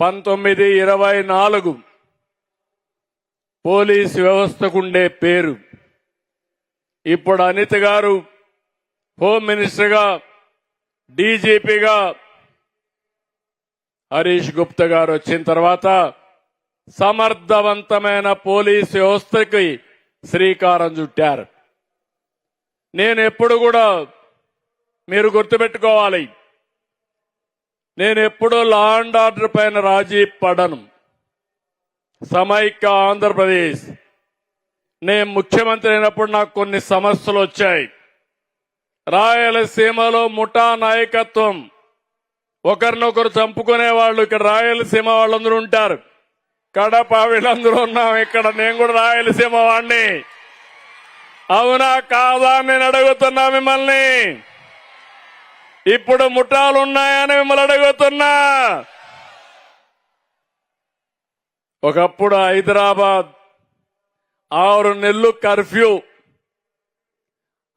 పంతొమ్మిది ఇరవై నాలుగు పోలీస్ వ్యవస్థకుండే పేరు. ఇప్పుడు అనిత గారు హోమ్ మినిస్టర్గా డీజీపీగా హరీష్ గుప్తా గారు వచ్చిన తర్వాత సమర్థవంతమైన పోలీస్ వ్యవస్థకి శ్రీకారం చుట్టారు. నేను ఎప్పుడు కూడా మీరు గుర్తుపెట్టుకోవాలి. నేను ఎప్పుడూ లా అండ్ ఆర్డర్ పైన రాజీ పడను. సమైక్య ఆంధ్రప్రదేశ్. నేను ముఖ్యమంత్రి అయినప్పుడు నాకు కొన్ని సమస్యలు వచ్చాయి. రాయలసీమలో ముఠా నాయకత్వం. ఒకరినొకరు చంపుకునే వాళ్ళు ఇక్కడ రాయలసీమ వాళ్ళందరూ ఉంటారు. కడప వీళ్ళందరూ ఉన్నాం ఇక్కడ. నేను కూడా రాయలసీమ వాడిని అవునా కాదా నేను అడుగుతున్నా మిమ్మల్ని. ఇప్పుడు ముఠాలు ఉన్నాయని మిమ్మల్ని అడుగుతున్నా. ఒకప్పుడు హైదరాబాద్ ఆరు నెలలు కర్ఫ్యూ.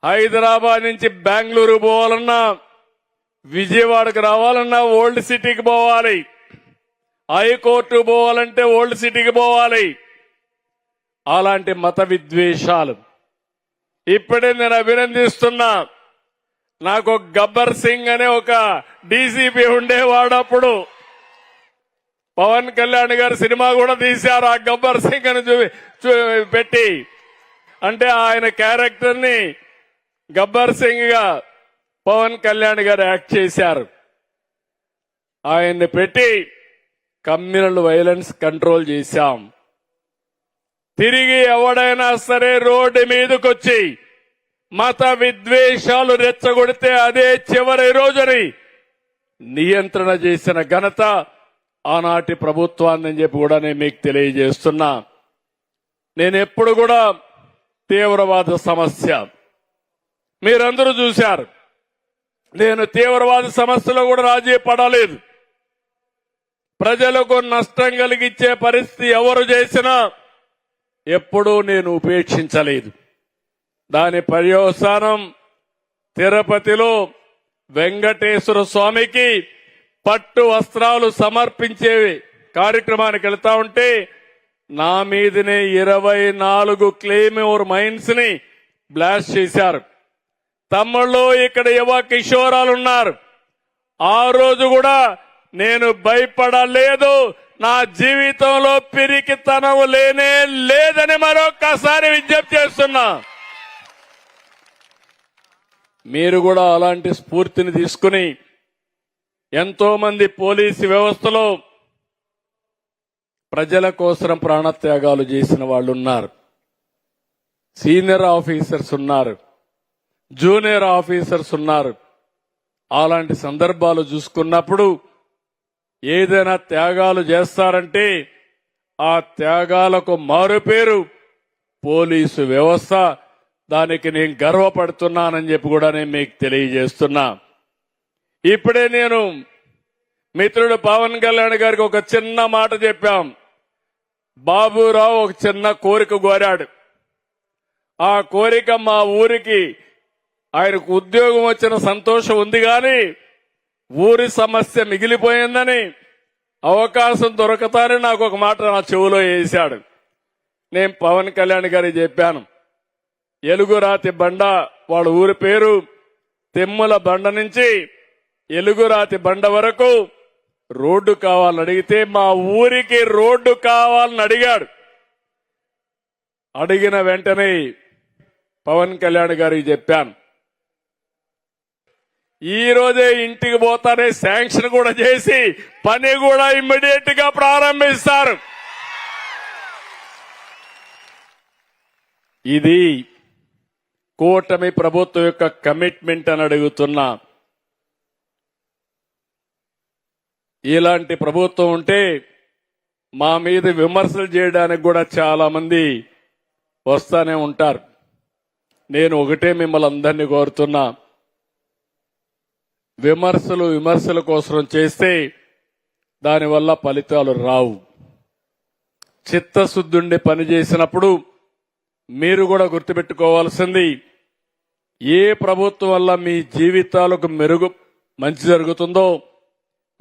హైదరాబాద్ నుంచి బెంగళూరు పోవాలన్నా విజయవాడకు రావాలన్నా ఓల్డ్ సిటీకి పోవాలి. హైకోర్టు పోవాలంటే ఓల్డ్ సిటీకి పోవాలి. అలాంటి మత విద్వేషాలు. ఇప్పుడే నేను అభినందిస్తున్నా. నాకు గబ్బర్ సింగ్ అనే ఒక డీసీపీ ఉండేవాడు అప్పుడు పవన్ కళ్యాణ్ గారు సినిమా కూడా తీశారు ఆ గబ్బర్ సింగ్ అని చూ- పెట్టి. అంటే ఆయన క్యారెక్టర్ని గబ్బర్ సింగ్గా పవన్ కళ్యాణ్ గారు యాక్ట్ చేశారు. ఆయన్ని పెట్టి కమ్యూనల్ వైలెన్స్ కంట్రోల్ చేశాం. తిరిగి ఎవడైనా సరే రోడ్డు మీదకొచ్చి మత విద్వేషాలు రెచ్చగొడితే అదే చివరి రోజుని నియంత్రణ చేసిన ఘనత ఆనాటి ప్రభుత్వాన్ని చెప్పి కూడా నేను మీకు తెలియజేస్తున్నా. నేను ఎప్పుడు కూడా తీవ్రవాద సమస్య. మీరందరూ చూశారు. నేను తీవ్రవాద సమస్యలో కూడా రాజీ పడలేదు. ప్రజలకు నష్టం కలిగించే పరిస్థితి ఎవరు చేసినా ఎప్పుడూ నేను ఉపేక్షించలేదు. దాని పర్యవసానం తిరుపతిలో వెంకటేశ్వర స్వామికి పట్టు వస్త్రాలు సమర్పించే కార్యక్రమానికి వెళ్తా ఉంటే నా మీదనే ఇరవై నాలుగు క్లెయిమోర్ మైన్స్ని బ్లాస్ట్ చేశారు. తమ్ముళ్ళు ఇక్కడ యువ కిషోరాలు ఉన్నారు ఆ రోజు కూడా నేను భయపడలేదు. నా జీవితంలో పిరికితనం లేనే లేదని మరొక్కసారి విజ్ఞప్తి చేస్తున్నా. మీరు కూడా అలాంటి స్ఫూర్తిని తీసుకుని ఎంతో మంది పోలీసు వ్యవస్థలో ప్రజల కోసం ప్రాణత్యాగాలు చేసిన వాళ్ళు ఉన్నారు. సీనియర్ ఆఫీసర్స్ ఉన్నారు. జూనియర్ ఆఫీసర్స్ ఉన్నారు. అలాంటి సందర్భాలు చూసుకున్నప్పుడు ఏదైనా త్యాగాలు చేస్తారంటే ఆ త్యాగాలకు మారుపేరు పోలీసు వ్యవస్థ. దానికి నేను గర్వపడుతున్నానని చెప్పి కూడా నేను మీకు తెలియజేస్తున్నా. ఇప్పుడే నేను మిత్రుడు పవన్ కళ్యాణ్ గారికి ఒక చిన్న మాట చెప్పాం. బాబురావు ఒక చిన్న కోరిక కోరాడు. ఆ కోరిక మా ఊరికి ఆయనకు ఉద్యోగం వచ్చిన సంతోషం ఉంది కానీ ఊరి సమస్య మిగిలిపోయిందని అవకాశం దొరకతానే నాకు ఒక మాట నా చెవులో వేశాడు. నేను పవన్ కళ్యాణ్ గారికి చెప్పాను. ఎలుగురాతి బండ వాళ్ళ ఊరి పేరు తెమ్ముల బండ నుంచి ఎలుగురాతి బండ వరకు రోడ్డు కావాలని అడిగితే మా ఊరికి రోడ్డు కావాలని అడిగాడు. అడిగిన వెంటనే పవన్ కళ్యాణ్ గారికి చెప్పాను. ఈ రోజే ఇంటికి పోతానే శాంక్షన్ కూడా చేసి పని కూడా ఇమ్మీడియట్గా ప్రారంభిస్తారు. ఇది కూటమి ప్రభుత్వం యొక్క కమిట్మెంట్ అని అడుగుతున్నా. ఇలాంటి ప్రభుత్వం ఉంటే మా మీద విమర్శలు చేయడానికి కూడా చాలా మంది వస్తానే ఉంటారు. నేను ఒకటే మిమ్మల్ని అందరినీ కోరుతున్నా. విమర్శలు విమర్శల కోసం చేస్తే దానివల్ల ఫలితాలు రావు. చిత్తశుద్ధుండి పని చేసినప్పుడు మీరు కూడా గుర్తుపెట్టుకోవాల్సింది ఏ ప్రభుత్వం వల్ల మీ జీవితాలకు మెరుగు మంచి జరుగుతుందో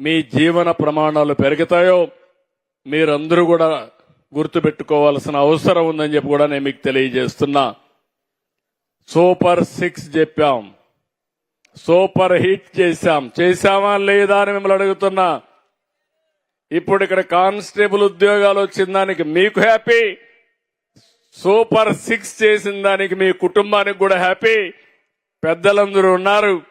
మీ జీవన ప్రమాణాలు పెరుగుతాయో మీరందరూ కూడా గుర్తుపెట్టుకోవాల్సిన అవసరం ఉందని చెప్పి కూడా నేను మీకు తెలియజేస్తున్నా. సూపర్ సిక్స్ చెప్పాం. సూపర్ హిట్ చేశాం. చేశామా లేదా అని మిమ్మల్ని అడుగుతున్నా. ఇప్పుడు ఇక్కడ కానిస్టేబుల్ ఉద్యోగాలు వచ్చిన దానికి మీకు హ్యాపీ. సూపర్ సిక్స్ చేసిన దానికి మీ కుటుంబానికి కూడా హ్యాపీ. పెద్దలందరూ ఉన్నారు.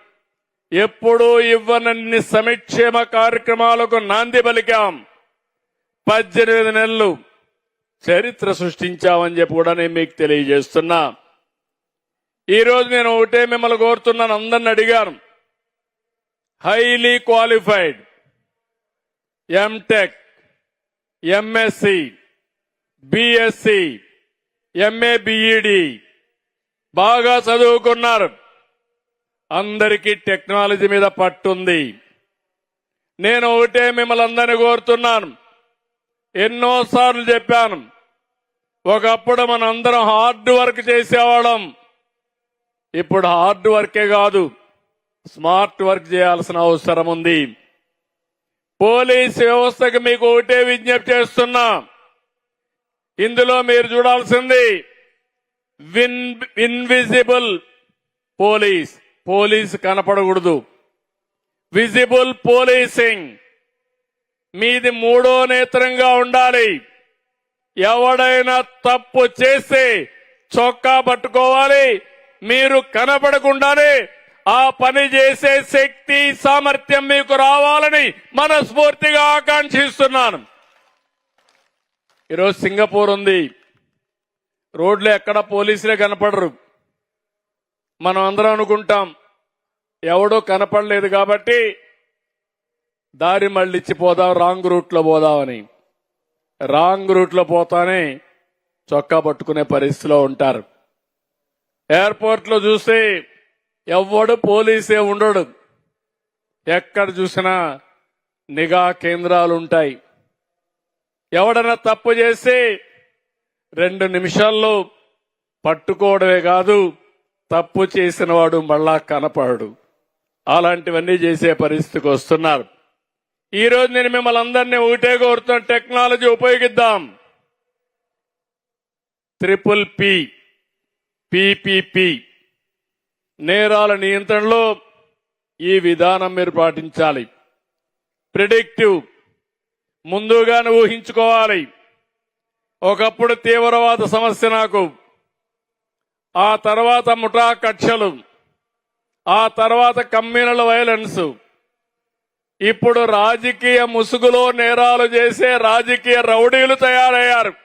ఎప్పుడూ ఇవ్వనన్ని సంక్షేమ కార్యక్రమాలకు నాంది పలికాం. పద్దెనిమిది నెలలు చరిత్ర సృష్టించామని చెప్పి కూడా నేను మీకు తెలియజేస్తున్నా. ఈరోజు నేను ఒకటే మిమ్మల్ని కోరుతున్నాను అందరిని అడిగాను. Highly qualified MTech MSc BSc MA BEd బాగా చదువుకున్నారు. అందరికీ టెక్నాలజీ మీద పట్టుంది. నేను ఒకటే మిమ్మల్ని అందరినీ కోరుతున్నాను. ఎన్నోసార్లు చెప్పాను. ఒకప్పుడు మనందరం హార్డ్ వర్క్ చేసేవాళ్ళం. ఇప్పుడు హార్డ్ వర్కే కాదు స్మార్ట్ వర్క్ చేయాల్సిన అవసరం ఉంది. పోలీస్ వ్యవస్థకు మీకు ఒకటే విజ్ఞప్తి చేస్తున్నా. ఇందులో మీరు చూడాల్సింది విన్ ఇన్విజిబుల్ పోలీస్. పోలీస్ కనపడకూడదు. విజిబుల్ పోలీసింగ్ మీది మూడో నేత్రంగా ఉండాలి. ఎవడైనా తప్పు చేస్తే చొక్కా పట్టుకోవాలి. మీరు కనపడకుండానే ఆ పని చేసే శక్తి సామర్థ్యం మీకు రావాలని మనస్ఫూర్తిగా ఆకాంక్షిస్తున్నాను. ఈరోజు సింగపూర్ ఉంది. రోడ్లు ఎక్కడ పోలీసులే కనపడరు. మనం అందరం అనుకుంటాం ఎవడో కనపడలేదు కాబట్టి దారి మళ్ళిచ్చి పోదాం రాంగ్ రూట్లో పోదామని. రాంగ్ రూట్లో పోతానే చొక్కా పట్టుకునే పరిస్థితిలో ఉంటారు. ఎయిర్పోర్ట్లో చూస్తే ఎవడు పోలీసే ఉండడు. ఎక్కడ చూసినా నిఘా కేంద్రాలు ఉంటాయి. ఎవడన్నా తప్పు చేస్తే రెండు నిమిషాల్లో పట్టుకోవడమే కాదు తప్పు చేసిన వాడు మళ్ళా కనపడడు. అలాంటివన్నీ చేసే పరిస్థితికి వస్తున్నారు. ఈ రోజు నేను మిమ్మల్ని అందరినీ ఒకటే కోరుతున్న టెక్నాలజీ ఉపయోగిద్దాం. ట్రిపుల్ పి పిపిపి నేరాల నియంత్రణలో ఈ విధానం మీరు పాటించాలి. ప్రిడిక్టివ్ ముందుగానే ఊహించుకోవాలి. ఒకప్పుడు తీవ్రవాద సమస్య నాకు. ఆ తర్వాత ముఠా కక్షలు ఆ తర్వాత కమ్యూనల్ వైలెన్స్ ఇప్పుడు రాజకీయ ముసుగులో నేరాలు చేసే రాజకీయ రౌడీలు తయారయ్యారు.